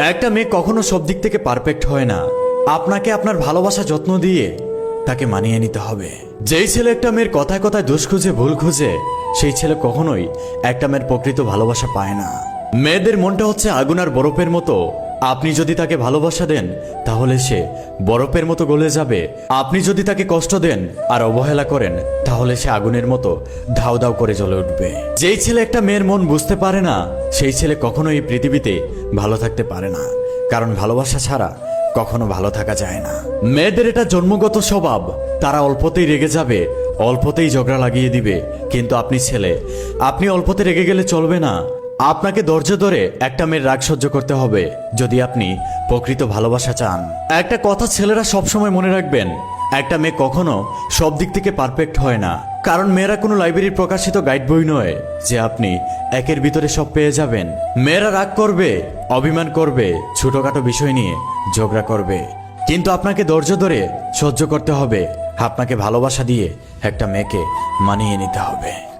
একটা মেয়ে কখনো সব দিক থেকে পারফেক্ট হয় না। আপনাকে আপনার ভালোবাসা যত্ন দিয়ে তাকে মানিয়ে নিতে হবে। যেই ছেলে একটা মেয়ের কথায় কথায় দোষ খুঁজে, ভুল খুঁজে, সেই ছেলে কখনোই একটা মেয়ের প্রকৃত ভালোবাসা পায় না। মেয়েদের মনটা হচ্ছে আগুনার বরফের মতো। আপনি যদি তাকে ভালোবাসা দেন, তাহলে সে বরফের মতো গলে যাবে। আপনি যদি তাকে কষ্ট দেন আর অবহেলা করেন, তাহলে সে আগুনের মতো ধাউ ধাউ করে জ্বলে উঠবে। যেই ছেলে একটা মেয়ের মন বুঝতে পারে না, সেই ছেলে কখনো এই পৃথিবীতে ভালো থাকতে পারে না। কারণ ভালোবাসা ছাড়া কখনো ভালো থাকা যায় না। মেয়েদের এটা জন্মগত স্বভাব। তারা অল্পতেই রেগে যাবে, অল্পতেই ঝগড়া লাগিয়ে দিবে। কিন্তু আপনি ছেলে, আপনি অল্পতে রেগে গেলে চলবে না। আপনাকে ধৈর্য ধরে একটা মেয়ের রাগ সহ্য করতে হবে, যদি আপনি প্রকৃত ভালোবাসা চান। একটা কথা ছেলেরা সবসময় মনে রাখবেন, একটা মেয়ে কখনো সব দিক থেকে পারফেক্ট হয় না। কারণ মেয়েরা কোনো লাইব্রেরির প্রকাশিত গাইড বই নয়, যে আপনি একের ভিতরে সব পেয়ে যাবেন। মেয়েরা রাগ করবে, অভিমান করবে, ছোটখাটো বিষয় নিয়ে ঝগড়া করবে। কিন্তু আপনাকে ধৈর্য ধরে সহ্য করতে হবে, আপনাকে ভালোবাসা দিয়ে একটা মেয়েকে মানিয়ে নিতে হবে।